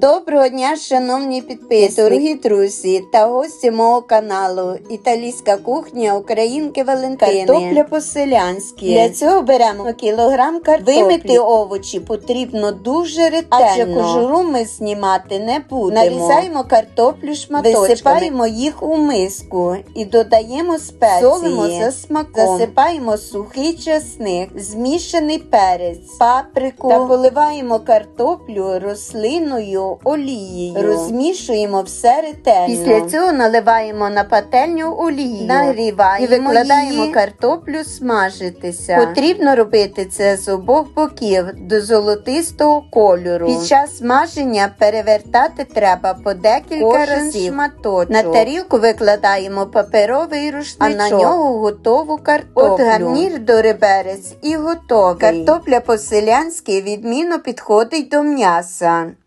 Доброго дня, шановні підписники, дорогі друзі та гості мого каналу Італійська кухня Українки Валентини. Картопля по-селянськи. Для цього беремо кілограм картоплі. Вимити овочі потрібно дуже ретельно, адже кожуру ми знімати не будемо. Нарізаємо картоплю шматочками, висипаємо їх у миску і додаємо спеції. Солимо за смаком. Засипаємо сухий часник, змішаний перець, паприку та поливаємо картоплю рослинною олією. Розмішуємо все ретельно. Після цього наливаємо на пательню олію, нагріваємо і викладаємо її. картоплю смажитися. Потрібно робити це з обох боків до золотистого кольору. Під час смаження перевертати треба по декілька Кожен разів. Шматочок. На тарілку викладаємо паперовий рушничок, а на нього готову картоплю. От гарнір до реберець і готовий. Картопля по-селянськи відмінно підходить до м'яса.